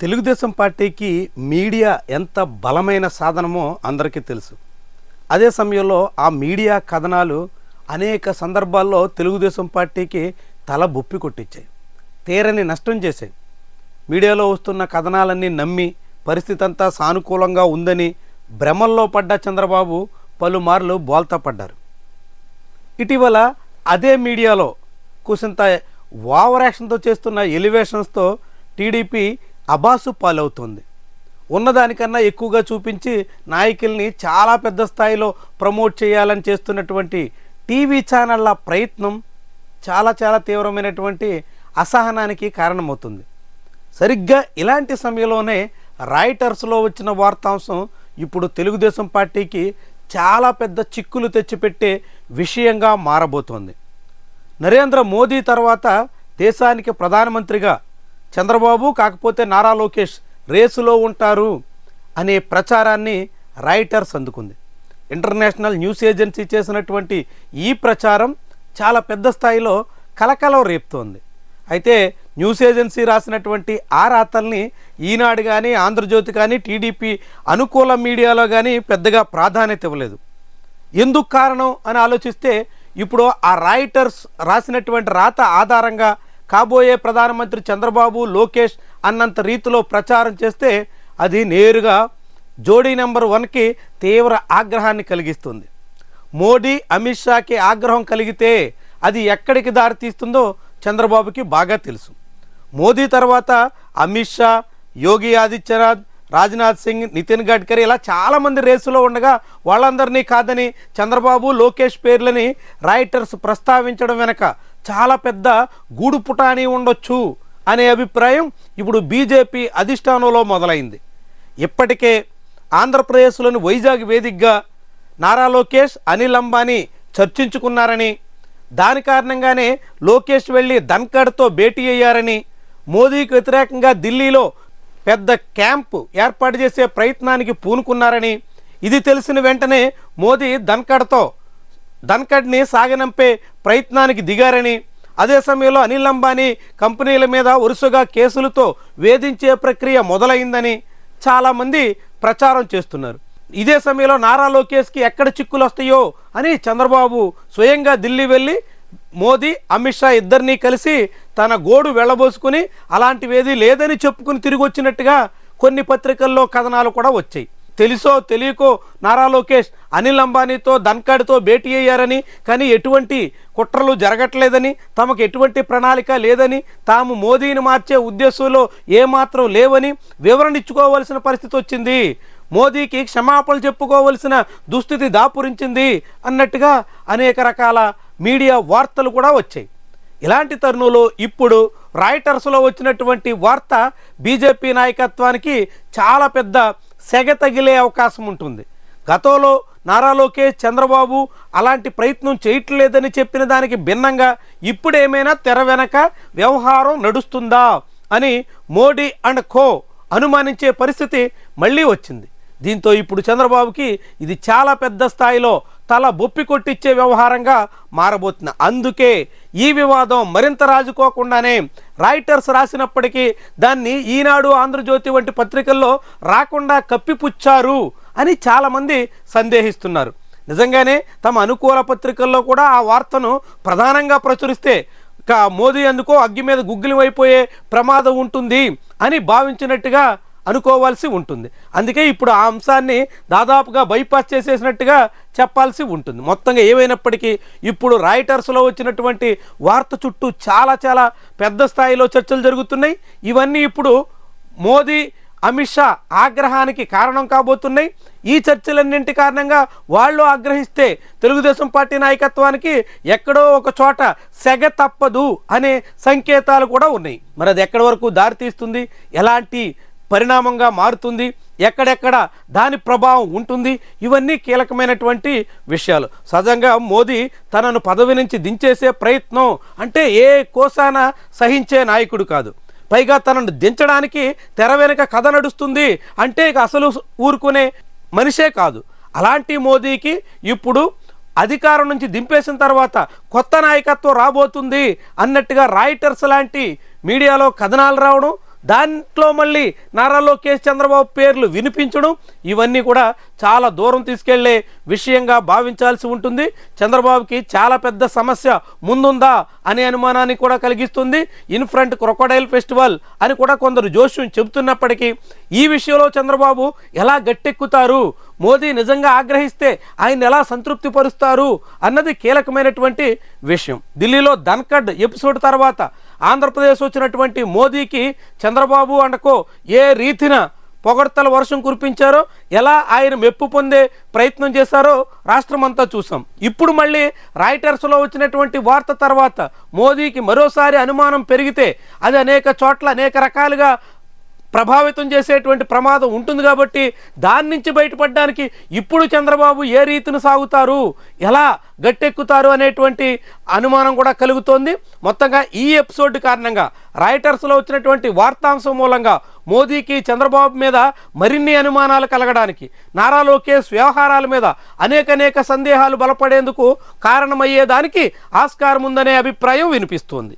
తెలుగుదేశం పార్టీకి మీడియా ఎంత బలమైన సాధనమో అందరికీ తెలుసు. అదే సమయంలో ఆ మీడియా కథనాలు అనేక సందర్భాల్లో తెలుగుదేశం పార్టీకి తల బొప్పి కొట్టించాయి. తీరని నష్టం చేశాయి. మీడియాలో వస్తున్న కథనాలన్నీ నమ్మి పరిస్థితి అంతా సానుకూలంగా ఉందని భ్రమల్లో పడ్డ చంద్రబాబు పలుమార్లు బోల్తా పడ్డారు. ఇటీవల అదే మీడియాలో కూసింత ఓవర్ యాక్షన్తో చేస్తున్న ఎలివేషన్స్తో టీడీపీ అబాసు పాలవుతుంది. ఉన్నదానికన్నా ఎక్కువగా చూపించి నాయకుల్ని చాలా పెద్ద స్థాయిలో ప్రమోట్ చేయాలని చేస్తున్నటువంటి టీవీ ఛానళ్ళ ప్రయత్నం చాలా చాలా తీవ్రమైనటువంటి అసహనానికి కారణమవుతుంది. సరిగ్గా ఇలాంటి సమయంలోనే రాయిటర్స్లో వచ్చిన వార్తాంశం ఇప్పుడు తెలుగుదేశం పార్టీకి చాలా పెద్ద చిక్కులు తెచ్చిపెట్టే విషయంగా మారబోతోంది. నరేంద్ర మోదీ తర్వాత దేశానికి ప్రధానమంత్రిగా చంద్రబాబు కాకపోతే నారా లోకేష్ రేసులో ఉంటారు అనే ప్రచారాన్ని రైటర్స్ అందుకుంది. ఇంటర్నేషనల్ న్యూస్ ఏజెన్సీ చేసినటువంటి ఈ ప్రచారం చాలా పెద్ద స్థాయిలో కలకలం రేపుతోంది. అయితే న్యూస్ ఏజెన్సీ రాసినటువంటి ఆ రాతల్ని ఈనాడు కానీ ఆంధ్రజ్యోతి కానీ టీడీపీ అనుకూల మీడియాలో కానీ పెద్దగా ప్రాధాన్యత ఇవ్వలేదు. ఎందుకు కారణం అని ఆలోచిస్తే ఇప్పుడు ఆ రైటర్స్ రాసినటువంటి రాత ఆధారంగా కాబోయే ప్రధానమంత్రి చంద్రబాబు లోకేష్ అన్నంత రీతిలో ప్రచారం చేస్తే అది నేరుగా జోడీ నెంబర్ వన్కి తీవ్ర ఆగ్రహాన్ని కలిగిస్తుంది. మోడీ అమిత్ షాకి ఆగ్రహం కలిగితే అది ఎక్కడికి దారితీస్తుందో చంద్రబాబుకి బాగా తెలుసు. మోదీ తర్వాత అమిత్ షా యోగి ఆదిత్యనాథ్ రాజ్నాథ్ సింగ్ నితిన్ గడ్కరీ ఇలా చాలామంది రేసులో ఉండగా వాళ్ళందరినీ కాదని చంద్రబాబు లోకేష్ పేర్లని రైటర్స్ ప్రస్తావించడం వెనక చాలా పెద్ద గూడు పుటాని ఉండొచ్చు అనే అభిప్రాయం ఇప్పుడు బీజేపీ అధిష్టానంలో మొదలైంది. ఇప్పటికే ఆంధ్రప్రదేశ్లోని వైజాగ్ వేదికగా నారా లోకేష్ అనిల్ అంబానీ చర్చించుకున్నారని దాని కారణంగానే లోకేష్ వెళ్ళి ధన్కడ్తో భేటీ అయ్యారని మోదీకి వ్యతిరేకంగా ఢిల్లీలో పెద్ద క్యాంపు ఏర్పాటు చేసే ప్రయత్నానికి పూనుకున్నారని ఇది తెలిసిన వెంటనే మోదీ ధన్కడ్తో ధన్కడ్ని సాగనంపే ప్రయత్నానికి దిగారని అదే సమయంలో అనిల్ అంబానీ కంపెనీల మీద వరుసగా కేసులతో వేధించే ప్రక్రియ మొదలైందని చాలామంది ప్రచారం చేస్తున్నారు. ఇదే సమయంలో నారా లోకేష్కి ఎక్కడ చిక్కులు వస్తాయో అని చంద్రబాబు స్వయంగా ఢిల్లీ వెళ్ళి మోదీ అమిత్ షా ఇద్దరినీ కలిసి తన గోడు వెళ్ళబోసుకుని అలాంటివేదీ లేదని చెప్పుకుని తిరిగి వచ్చినట్టుగా కొన్ని పత్రికల్లో కథనాలు కూడా వచ్చాయి. తెలుసో తెలియకో నారా లోకేష్ అనిల్ అంబానీతో ధన్కడ్తో భేటీ అయ్యారని కానీ ఎటువంటి కుట్రలు జరగట్లేదని తమకు ఎటువంటి ప్రణాళిక లేదని తాము మోదీని మార్చే ఉద్దేశంలో ఏమాత్రం లేవని వివరణ ఇచ్చుకోవాల్సిన పరిస్థితి వచ్చింది. మోదీకి క్షమాపణలు చెప్పుకోవలసిన దుస్థితి దాపురించింది అన్నట్టుగా అనేక రకాల మీడియా వార్తలు కూడా వచ్చాయి. ఇలాంటి తరుణంలో ఇప్పుడు రాయిటర్స్లో వచ్చినటువంటి వార్త బీజేపీ నాయకత్వానికి చాలా పెద్ద సెగ తగిలే అవకాశం ఉంటుంది. గతంలో నారా లోకేష్ చంద్రబాబు అలాంటి ప్రయత్నం చేయట్లేదని చెప్పిన దానికి భిన్నంగా ఇప్పుడేమైనా తెర వెనక వ్యవహారం నడుస్తుందా అని మోడీ అండ్ కో అనుమానించే పరిస్థితి మళ్ళీ వచ్చింది. దీంతో ఇప్పుడు చంద్రబాబుకి ఇది చాలా పెద్ద స్థాయిలో తల బొప్పి కొట్టిచ్చే వ్యవహారంగా మారబోతుంది అందుకే ఈ వివాదం మరింత రాజుకోకుండానే రాయిటర్స్ రాసినప్పటికీ దాన్ని ఈనాడు ఆంధ్రజ్యోతి వంటి పత్రికల్లో రాకుండా కప్పిపుచ్చారు అని చాలామంది సందేహిస్తున్నారు. నిజంగానే తమ అనుకూల పత్రికల్లో కూడా ఆ వార్తను ప్రధానంగా ప్రచురిస్తే మోదీ అందుకో అగ్గి మీద గుగ్గిలి అయిపోయే ప్రమాదం ఉంటుంది అని భావించినట్టుగా అనుకోవాల్సి ఉంటుంది. అందుకే ఇప్పుడు ఆ అంశాన్ని దాదాపుగా బైపాస్ చేసేసినట్టుగా చెప్పాల్సి ఉంటుంది. మొత్తంగా ఏమైనప్పటికీ ఇప్పుడు రాయిటర్స్లో వచ్చినటువంటి వార్త చుట్టూ చాలా చాలా పెద్ద స్థాయిలో చర్చలు జరుగుతున్నాయి. ఇవన్నీ ఇప్పుడు మోదీ అమిత్ షా ఆగ్రహానికి కారణం కాబోతున్నాయి. ఈ చర్చలన్నింటి కారణంగా వాళ్ళు ఆగ్రహిస్తే తెలుగుదేశం పార్టీ నాయకత్వానికి ఎక్కడో ఒక చోట సెగ తప్పదు అనే సంకేతాలు కూడా ఉన్నాయి. మరి అది ఎక్కడి వరకు దారితీస్తుంది ఎలాంటి పరిణామంగా మారుతుంది. ఎక్కడెక్కడ దాని ప్రభావం ఉంటుంది. ఇవన్నీ కీలకమైనటువంటి విషయాలు. సహజంగా మోదీ తనను పదవి నుంచి దించేసే ప్రయత్నం అంటే ఏ కోసాన సహించే నాయకుడు కాదు. పైగా తనను దించడానికి తెర వెనుక కథ నడుస్తుంది అంటే ఇక అసలు ఊరుకునే మనిషే కాదు. అలాంటి మోదీకి ఇప్పుడు అధికారం నుంచి దింపేసిన తర్వాత కొత్త నాయకత్వం రాబోతుంది అన్నట్టుగా రాయిటర్స్ లాంటి మీడియాలో కథనాలు రావడం దాంట్లో మళ్ళీ నారా లోకేష్ చంద్రబాబు పేర్లు వినిపించడం ఇవన్నీ కూడా చాలా దూరం తీసుకెళ్ళే విషయంగా భావించాల్సి ఉంటుంది. చంద్రబాబుకి చాలా పెద్ద సమస్య ముందుందా అనే అనుమానాన్ని కూడా కలిగిస్తుంది. ఇన్ఫ్రంట్ క్రొకోడైల్ క్రొకడైల్ ఫెస్టివల్ అని కూడా కొందరు జోష్యం చెబుతున్నప్పటికీ ఈ విషయంలో చంద్రబాబు ఎలా గట్టెక్కుతారు? మోదీ నిజంగా ఆగ్రహిస్తే ఆయన ఎలా సంతృప్తి పరుస్తారు? అన్నది కీలకమైనటువంటి విషయం. ఢిల్లీలో ధన్కడ్ ఎపిసోడ్ తర్వాత ఆంధ్రప్రదేశ్ వచ్చినటువంటి మోదీకి చంద్రబాబు అండకో ఏ రీతిన పొగడ్తల వర్షం కురిపించారో ఎలా ఆయన మెప్పు పొందే ప్రయత్నం చేశారో రాష్ట్రం అంతా చూసాం. ఇప్పుడు మళ్ళీ రాయిటర్స్లో వచ్చినటువంటి వార్త తర్వాత మోదీకి మరోసారి అనుమానం పెరిగితే అది అనేక చోట్ల అనేక రకాలుగా ప్రభావితం చేసేటువంటి ప్రమాదం ఉంటుంది కాబట్టి దాని నుంచి బయటపడడానికి ఇప్పుడు చంద్రబాబు ఏ రీతిని సాగుతారు ఎలా గట్టెక్కుతారు అనేటువంటి అనుమానం కూడా కలుగుతోంది. మొత్తంగా ఈ ఎపిసోడ్ కారణంగా రాయిటర్స్లో వచ్చినటువంటి వార్తాంశం మూలంగా మోదీకి చంద్రబాబు మీద మరిన్ని అనుమానాలు కలగడానికి నారా లోకేష్ వ్యవహారాల మీద అనేక అనేక సందేహాలు బలపడేందుకు కారణమయ్యేదానికి ఆస్కారం ఉందనే అభిప్రాయం వినిపిస్తోంది.